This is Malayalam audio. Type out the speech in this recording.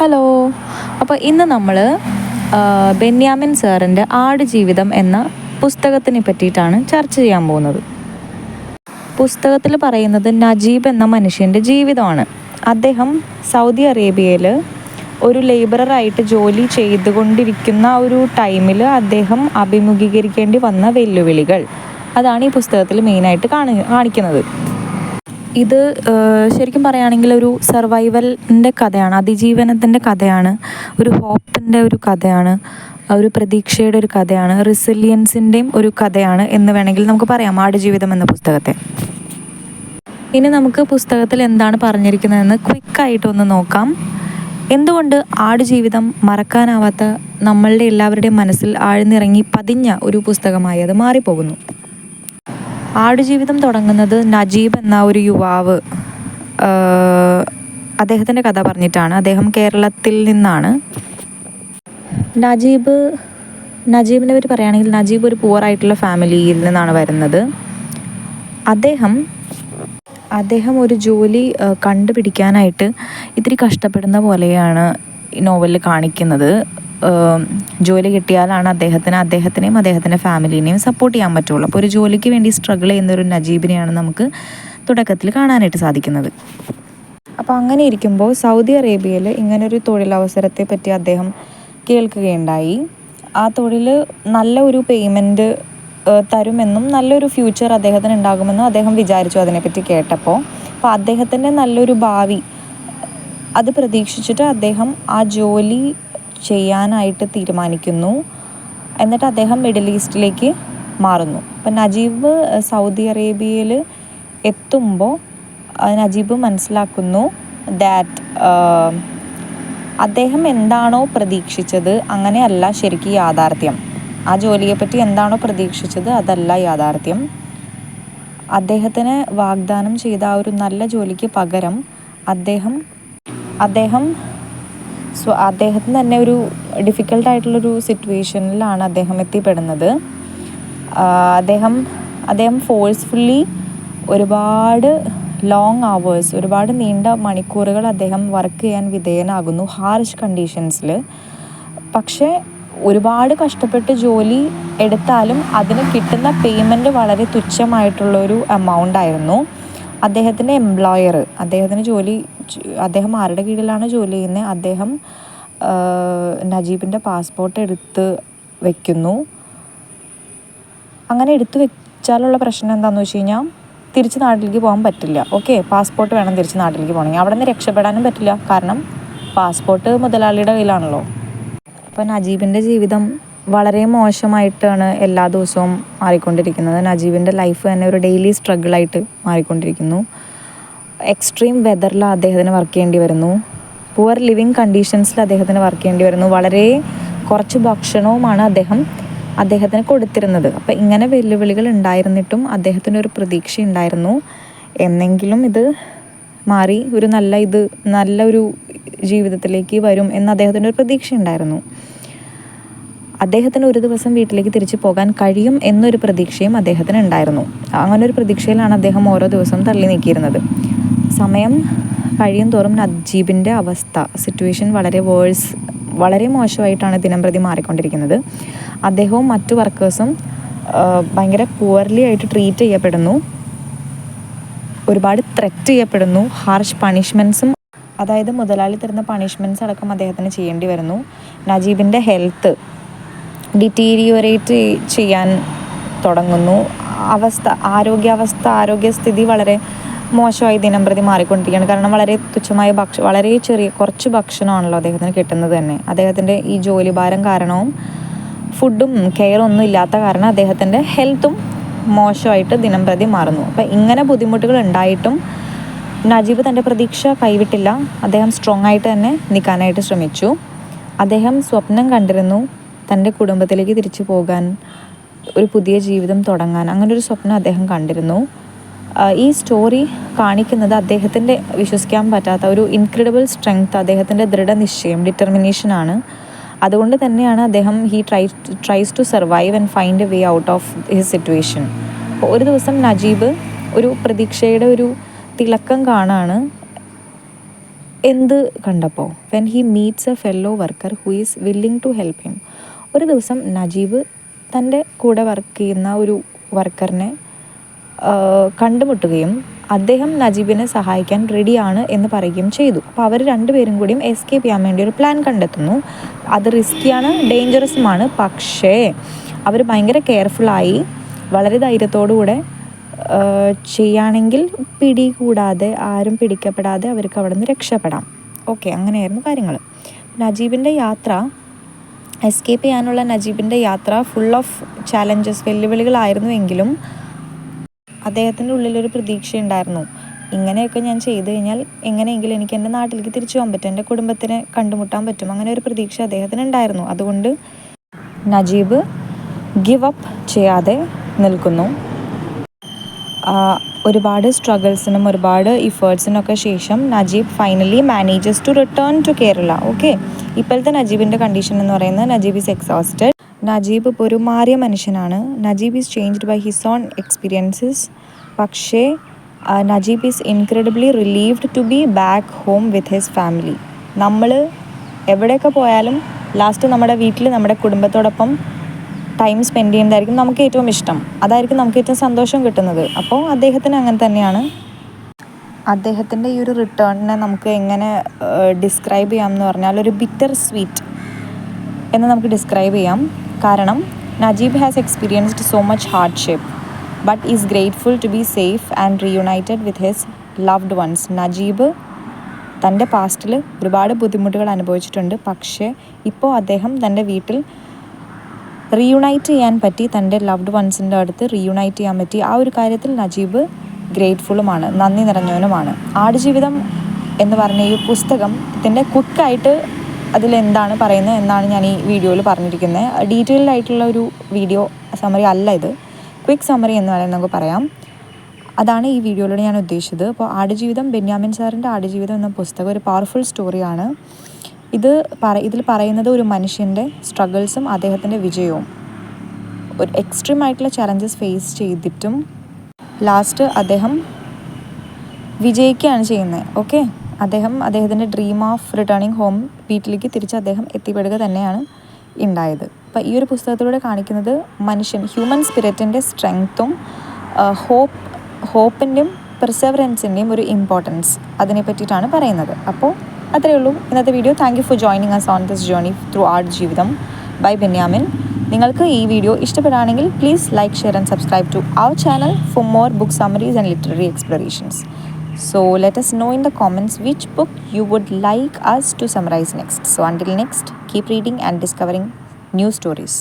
ഹലോ. അപ്പോൾ ഇന്ന് നമ്മൾ ബെന്യാമിൻ സാറിന്റെ ആടുജീവിതം എന്ന പുസ്തകത്തിനെ പറ്റിയിട്ടാണ് ചർച്ച ചെയ്യാൻ പോകുന്നത്. പുസ്തകത്തിൽ പറയുന്നത് നജീബ് എന്ന മനുഷ്യന്റെ ജീവിതമാണ്. അദ്ദേഹം സൗദി അറേബ്യയിൽ ഒരു ലേബറായിട്ട് ജോലി ചെയ്തുകൊണ്ടിരിക്കുന്ന ഒരു ടൈമിൽ അദ്ദേഹം അഭിമുഖീകരിക്കേണ്ടി വന്ന വെല്ലുവിളികൾ. അതാണ് ഈ പുസ്തകത്തിൽ മെയിനായിട്ട് കാണി കാണിക്കുന്നത്. ഇത് ശരിക്കും പറയുകയാണെങ്കിൽ ഒരു സർവൈവലിന്റെ കഥയാണ് അതിജീവനത്തിന്റെ കഥയാണ് ഒരു ഹോപ്പിന്റെ ഒരു കഥയാണ് ഒരു പ്രതീക്ഷയുടെ ഒരു കഥയാണ് റിസിലിയൻസിന്റെയും ഒരു കഥയാണ് എന്ന് വേണമെങ്കിൽ നമുക്ക് പറയാം ആടുജീവിതം എന്ന പുസ്തകത്തെ. ഇനി നമുക്ക് പുസ്തകത്തിൽ എന്താണ് പറഞ്ഞിരിക്കുന്നതെന്ന് ക്വിക്കായിട്ടൊന്ന് നോക്കാം. എന്തുകൊണ്ട് ആടുജീവിതം മറക്കാനാവാത്ത നമ്മളുടെ എല്ലാവരുടെയും മനസ്സിൽ ആഴ്ന്നിറങ്ങി പതിഞ്ഞ ഒരു പുസ്തകമായി അത് മാറിപ്പോകുന്നു? ആടുജീവിതം തുടങ്ങുന്നത് നജീബ് എന്ന ഒരു യുവാവ് അദ്ദേഹത്തിന്റെ കഥ പറഞ്ഞിട്ടാണ്. അദ്ദേഹം കേരളത്തിൽ നിന്നാണ്. നജീബ് നജീബിനെ പറ്റി പറയുകയാണെങ്കിൽ നജീബ് ഒരു പൂവറായിട്ടുള്ള ഫാമിലിയിൽ നിന്നാണ് വരുന്നത്. അദ്ദേഹം അദ്ദേഹം ഒരു ജോലി കണ്ടുപിടിക്കാനായിട്ട് ഇത്തിരി കഷ്ടപ്പെടുന്ന പോലെയാണ് ഈ നോവലിൽ കാണിക്കുന്നത്. ജോലി കിട്ടിയാലാണ് അദ്ദേഹത്തിന് അദ്ദേഹത്തിനെയും അദ്ദേഹത്തിന്റെ ഫാമിലീനെയും സപ്പോർട്ട് ചെയ്യാൻ പറ്റുള്ളൂ. അപ്പോൾ ഒരു ജോലിക്ക് വേണ്ടി സ്ട്രഗിൾ ചെയ്യുന്ന ഒരു നജീബിനെയാണ് നമുക്ക് തുടക്കത്തിൽ കാണാനായിട്ട് സാധിക്കുന്നത്. അപ്പോൾ അങ്ങനെ ഇരിക്കുമ്പോൾ സൗദി അറേബ്യയിൽ ഇങ്ങനൊരു തൊഴിലവസരത്തെ പറ്റി അദ്ദേഹം കേൾക്കുകയുണ്ടായി. ആ തൊഴിൽ നല്ല ഒരു പേയ്മെന്റ് തരുമെന്നും നല്ലൊരു ഫ്യൂച്ചർ അദ്ദേഹത്തിന് ഉണ്ടാകുമെന്നും അദ്ദേഹം വിചാരിച്ചു അതിനെപ്പറ്റി കേട്ടപ്പോൾ. അപ്പോൾ അദ്ദേഹത്തിന്റെ നല്ലൊരു ഭാവി അത് പ്രതീക്ഷിച്ചിട്ട് അദ്ദേഹം ആ ജോലി ചെയ്യാനായിട്ട് തീരുമാനിക്കുന്നു. എന്നിട്ട് അദ്ദേഹം മിഡിൽ ഈസ്റ്റിലേക്ക് മാറുന്നു. അപ്പം നജീബ് സൗദി അറേബ്യയിൽ എത്തുമ്പോൾ നജീബ് മനസ്സിലാക്കുന്നു ദാറ്റ് അദ്ദേഹം എന്താണോ പ്രതീക്ഷിച്ചത് അങ്ങനെയല്ല ശരിക്കും യാഥാർത്ഥ്യം. ആ ജോലിയെപ്പറ്റി എന്താണോ പ്രതീക്ഷിച്ചത് അതല്ല യാഥാർത്ഥ്യം. അദ്ദേഹത്തിന് വാഗ്ദാനം ചെയ്ത ആ ഒരു നല്ല ജോലിക്ക് പകരം അദ്ദേഹം അദ്ദേഹം സോ അദ്ദേഹത്തിന് തന്നെ ഒരു ഡിഫിക്കൽട്ടായിട്ടുള്ളൊരു സിറ്റുവേഷനിലാണ് അദ്ദേഹം എത്തിപ്പെടുന്നത്. അദ്ദേഹം അദ്ദേഹം ഫോഴ്സ്ഫുള്ളി ഒരുപാട് ലോങ് അവേഴ്സ് ഒരുപാട് നീണ്ട മണിക്കൂറുകൾ അദ്ദേഹം വർക്ക് ചെയ്യാൻ വിധേയനാകുന്നു ഹാർഷ് കണ്ടീഷൻസിൽ പക്ഷേ ഒരുപാട് കഷ്ടപ്പെട്ട് ജോലി എടുത്താലും അതിന് കിട്ടുന്ന പേയ്മെന്റ് വളരെ തുച്ഛമായിട്ടുള്ളൊരു എമൗണ്ട് ആയിരുന്നു. അദ്ദേഹത്തിന്റെ എംപ്ലോയർ അദ്ദേഹത്തിന് ജോലി അദ്ദേഹം ആരുടെ കീഴിലാണ് ജോലി ചെയ്യുന്നത്? അദ്ദേഹം നജീബിന്റെ പാസ്പോർട്ട് എടുത്ത് വയ്ക്കുന്നു അങ്ങനെ എടുത്തു വെച്ചാലുള്ള പ്രശ്നം എന്താണെന്ന് വെച്ച് കഴിഞ്ഞാൽ തിരിച്ച് നാട്ടിലേക്ക് പോകാൻ പറ്റില്ല. ഓക്കെ പാസ്പോർട്ട് വേണം തിരിച്ച് നാട്ടിലേക്ക് പോകണമെങ്കിൽ. അവിടെ നിന്ന് രക്ഷപ്പെടാനും പറ്റില്ല. കാരണം പാസ്പോർട്ട് മുതലാളിയുടെ കയ്യിലാണല്ലോ. അപ്പോൾ നജീബിന്റെ ജീവിതം വളരെ മോശമായിട്ടാണ് എല്ലാ ദിവസവും മാറിക്കൊണ്ടിരിക്കുന്നത്. നജീബിന്റെ ലൈഫ് തന്നെ ഒരു ഡെയിലി സ്ട്രഗിളായിട്ട് മാറിക്കൊണ്ടിരിക്കുന്നു. എക്സ്ട്രീം വെതറിൽ അദ്ദേഹത്തിന് വർക്ക് ചെയ്യേണ്ടി വരുന്നു. പുവർ ലിവിങ് കണ്ടീഷൻസിൽ അദ്ദേഹത്തിന് വർക്ക് ചെയ്യേണ്ടി വരുന്നു. വളരെ കുറച്ച് ഭക്ഷണവുമാണ് അദ്ദേഹം അദ്ദേഹത്തിന് കൊടുത്തിരുന്നത്. അപ്പോൾ ഇങ്ങനെ വെല്ലുവിളികൾ ഉണ്ടായിരുന്നിട്ടും അദ്ദേഹത്തിന് ഒരു പ്രതീക്ഷ ഉണ്ടായിരുന്നു. എന്നെങ്കിലും ഇത് മാറി ഒരു നല്ല ഇത് നല്ലൊരു ജീവിതത്തിലേക്ക് വരും എന്ന് അദ്ദേഹത്തിന്റെ ഒരു പ്രതീക്ഷ ഉണ്ടായിരുന്നു. അദ്ദേഹത്തിന് ഒരു ദിവസം വീട്ടിലേക്ക് തിരിച്ചു പോകാൻ കഴിയും എന്നൊരു പ്രതീക്ഷയും അദ്ദേഹത്തിന് ഉണ്ടായിരുന്നു. അങ്ങനെ ഒരു പ്രതീക്ഷയിലാണ് അദ്ദേഹം ഓരോ ദിവസവും തള്ളി നീക്കിയിരുന്നത്. സമയം കഴിയും തോറും നജീബിന്റെ അവസ്ഥ സിറ്റുവേഷൻ വളരെ വേഴ്സ് വളരെ മോശമായിട്ടാണ് ദിനം പ്രതി മാറിക്കൊണ്ടിരിക്കുന്നത്. അദ്ദേഹവും മറ്റു വർക്കേഴ്സും ഭയങ്കര പുവർലി ആയിട്ട് ട്രീറ്റ് ചെയ്യപ്പെടുന്നു. ഒരുപാട് ത്രെറ്റ് ചെയ്യപ്പെടുന്നു. ഹാർഷ് പണിഷ്മെന്റ്സും അതായത് മുതലാളി തരുന്ന പണിഷ്മെന്റ്സ് അടക്കം അദ്ദേഹത്തിന് ചെയ്യേണ്ടി വരുന്നു. നജീബിന്റെ ഹെൽത്ത് ഡിറ്റീരിയോറേറ്റ് ചെയ്യാൻ തുടങ്ങുന്നു. അവസ്ഥ ആരോഗ്യാവസ്ഥ ആരോഗ്യസ്ഥിതി വളരെ മോശമായി ദിനം പ്രതി മാറിക്കൊണ്ടിരിക്കുകയാണ്. കാരണം വളരെ തുച്ഛമായ ഭക്ഷ വളരെ ചെറിയ കുറച്ച് ഭക്ഷണമാണല്ലോ അദ്ദേഹത്തിന് കിട്ടുന്നത് തന്നെ. അദ്ദേഹത്തിന്റെ ഈ ജോലി ഭാരം കാരണവും ഫുഡും കെയറൊന്നും ഇല്ലാത്ത കാരണം അദ്ദേഹത്തിന്റെ ഹെൽത്തും മോശമായിട്ട് ദിനം പ്രതി മാറുന്നു. അപ്പം ഇങ്ങനെ ബുദ്ധിമുട്ടുകൾ ഉണ്ടായിട്ടും നജീബ് തന്റെ പ്രതീക്ഷ കൈവിട്ടില്ല. അദ്ദേഹം സ്ട്രോങ് ആയിട്ട് തന്നെ നിൽക്കാനായിട്ട് ശ്രമിച്ചു. അദ്ദേഹം സ്വപ്നം കണ്ടിരുന്നു. തന്റെ കുടുംബത്തിലേക്ക് തിരിച്ചു പോകാൻ ഒരു പുതിയ ജീവിതം തുടങ്ങാൻ അങ്ങനെ ഒരു സ്വപ്നം അദ്ദേഹം കണ്ടിരുന്നു. ഈ സ്റ്റോറി കാണിക്കുന്നത് അദ്ദേഹത്തിന്റെ വിശ്വസിക്കാൻ പറ്റാത്ത ഒരു ഇൻക്രെഡിബിൾ സ്ട്രെങ്ത് അദ്ദേഹത്തിന്റെ ദൃഢനിശ്ചയം ഡിറ്റർമിനേഷനാണ് അതുകൊണ്ട് തന്നെയാണ് അദ്ദേഹം he try tries to survive and find a way out of his situation ഒരു ദിവസം നജീബ് ഒരു പ്രതീക്ഷയുടെ ഒരു തിളക്കം കാണാണ്. എന്ത് കണ്ടപ്പോൾ? When he meets a fellow worker who is willing to help him ഒരു ദിവസം നജീബ് തന്റെ കൂടെ വർക്ക് ചെയ്യുന്ന ഒരു വർക്കറിനെ കണ്ടുമുട്ടുകയും അദ്ദേഹം നജീബിനെ സഹായിക്കാൻ റെഡിയാണ് എന്ന് പറയുകയും ചെയ്തു. അപ്പോൾ അവർ രണ്ടുപേരും കൂടിയും എസ്കേപ്പ് ചെയ്യാൻ വേണ്ടി ഒരു പ്ലാൻ കണ്ടെത്തുന്നു. അത് റിസ്ക്കിയാണ് ഡേഞ്ചറസുമാണ് പക്ഷേ അവർ ഭയങ്കര കെയർഫുള്ളായി വളരെ ധൈര്യത്തോടുകൂടെ ചെയ്യുകയാണെങ്കിൽ പിടി കൂടാതെ ആരും പിടിക്കപ്പെടാതെ അവർക്ക് അവിടെ നിന്ന് രക്ഷപ്പെടാം. ഓക്കെ അങ്ങനെയായിരുന്നു കാര്യങ്ങൾ നജീബിന്റെ യാത്ര എസ്കേപ്പ് ചെയ്യാനുള്ള നജീബിന്റെ യാത്ര ഫുൾ ഓഫ് ചാലഞ്ചസ് വെല്ലുവിളികളായിരുന്നു എങ്കിലും അദ്ദേഹത്തിന്റെ ഉള്ളിലൊരു പ്രതീക്ഷയുണ്ടായിരുന്നു. ഇങ്ങനെയൊക്കെ ഞാൻ ചെയ്തു കഴിഞ്ഞാൽ എങ്ങനെയെങ്കിലും എനിക്ക് എന്റെ നാട്ടിലേക്ക് തിരിച്ചു പോകാൻ പറ്റും എന്റെ കുടുംബത്തിനെ കണ്ടുമുട്ടാൻ പറ്റും അങ്ങനെ ഒരു പ്രതീക്ഷ അദ്ദേഹത്തിന് ഉണ്ടായിരുന്നു അതുകൊണ്ട് നജീബ് ഗിവ് അപ്പ് ചെയ്യാതെ നിൽക്കുന്നു. ഒരുപാട് സ്ട്രഗിൾസിനും ഒരുപാട് ഇഫേർട്സിനൊക്കെ ശേഷം Najeeb finally manages to return to Kerala okay ഇപ്പോഴത്തെ നജീബിന്റെ കണ്ടീഷൻ എന്ന് പറയുന്നത് നജീബ് ഈസ് എക്സോസ്റ്റഡ് നജീബ് ഇപ്പോൾ ഒരു മാറിയ മനുഷ്യനാണ്. Najeeb is changed by his own experiences പക്ഷേ Najeeb is incredibly relieved to be back home with his family നമ്മൾ എവിടെയൊക്കെ പോയാലും ലാസ്റ്റ് നമ്മുടെ വീട്ടിൽ നമ്മുടെ കുടുംബത്തോടൊപ്പം ടൈം സ്പെൻഡ് ചെയ്യുന്നതായിരിക്കും നമുക്ക് ഏറ്റവും ഇഷ്ടം. അതായിരിക്കും നമുക്ക് ഏറ്റവും സന്തോഷം കിട്ടുന്നത്. അപ്പോൾ അദ്ദേഹത്തിന് അങ്ങനെ തന്നെയാണ്. അദ്ദേഹത്തിന്റെ ഈ ഒരു റിട്ടേണിനെ നമുക്ക് എങ്ങനെ ഡിസ്ക്രൈബ് ചെയ്യാം എന്ന് പറഞ്ഞാൽ ഒരു ബിറ്റർ സ്വീറ്റ് എന്ന് നമുക്ക് ഡിസ്ക്രൈബ് ചെയ്യാം. കാരണം Najeeb has experienced so much hardship but is grateful to be safe and reunited with his loved ones Najeeb തന്റെ പാസ്റ്റിൽ ഒരുപാട് ബുദ്ധിമുട്ടുകൾ അനുഭവിച്ചിട്ടുണ്ട്. പക്ഷേ ഇപ്പോൾ അദ്ദേഹം തന്റെ വീട്ടിൽ റീയുണൈറ്റ് ചെയ്യാൻ പറ്റി തന്റെ ലവ്ഡ് വൺസിന്റെ അടുത്ത് റീയുണൈറ്റ് ചെയ്യാൻ പറ്റി. ആ ഒരു കാര്യത്തിൽ നജീബ് ഗ്രേറ്റ്ഫുള്ളുമാണ് നന്ദി നിറഞ്ഞവനുമാണ്. ആടുജീവിതം എന്ന് പറഞ്ഞ ഈ പുസ്തകം ഇതിന്റെ ക്വിക്കായിട്ട് അതിലെന്താണ് പറയുന്നത് എന്നാണ് ഞാൻ ഈ വീഡിയോയിൽ പറഞ്ഞിരിക്കുന്നത്. ഡീറ്റെയിൽഡ് ആയിട്ടുള്ള ഒരു വീഡിയോ സമറി അല്ല ഇത്. ക്വിക്ക് സമറി എന്ന് പറയുന്നത് നമുക്ക് പറയാം. അതാണ് ഈ വീഡിയോയിലൂടെ ഞാൻ ഉദ്ദേശിച്ചത്. അപ്പോൾ ആടുജീവിതം ബെന്യാമിൻ സാറിന്റെ ആടുജീവിതം എന്ന പുസ്തകം ഒരു പവർഫുൾ സ്റ്റോറിയാണ് ഇത് പറ ഇതിൽ പറയുന്നത് ഒരു മനുഷ്യന്റെ സ്ട്രഗിൾസും അദ്ദേഹത്തിന്റെ വിജയവും. ഒരു എക്സ്ട്രീം ആയിട്ടുള്ള ചലഞ്ചസ് ഫേസ് ചെയ്തിട്ടും ലാസ്റ്റ് അദ്ദേഹം വിജയിക്കുകയാണ് ചെയ്യുന്നത്. ഓക്കെ അദ്ദേഹം അദ്ദേഹത്തിന്റെ ഡ്രീം ഓഫ് റിട്ടേണിങ് ഹോം വീട്ടിലേക്ക് തിരിച്ച് അദ്ദേഹം എത്തിപ്പെടുക തന്നെയാണ് ഉണ്ടായത്. അപ്പോൾ ഈ ഒരു പുസ്തകത്തിലൂടെ കാണിക്കുന്നത് മനുഷ്യൻ ഹ്യൂമൻ സ്പിരിറ്റിന്റെ സ്ട്രെങ്ത്തും ഹോപ്പ് ഹോപ്പിന്റെയും പെർസെവറൻസിന്റെയും ഒരു ഇമ്പോർട്ടൻസ് അതിനെ പറ്റിയിട്ടാണ് പറയുന്നത്. അപ്പോൾ അത്രയേ ഉള്ളൂ. ഇന്നത്തെ video thank you for joining us on this journey through art ജീവിതം. ബൈ ബെന്യാമിൻ നിങ്ങൾക്ക് ഈ വീഡിയോ ഇഷ്ടപ്പെടുകയാണെങ്കിൽ please like share and subscribe to our channel for more book summaries and literary explorations so let us know in the comments which book you would like us to summarise next so until next keep reading and discovering new stories.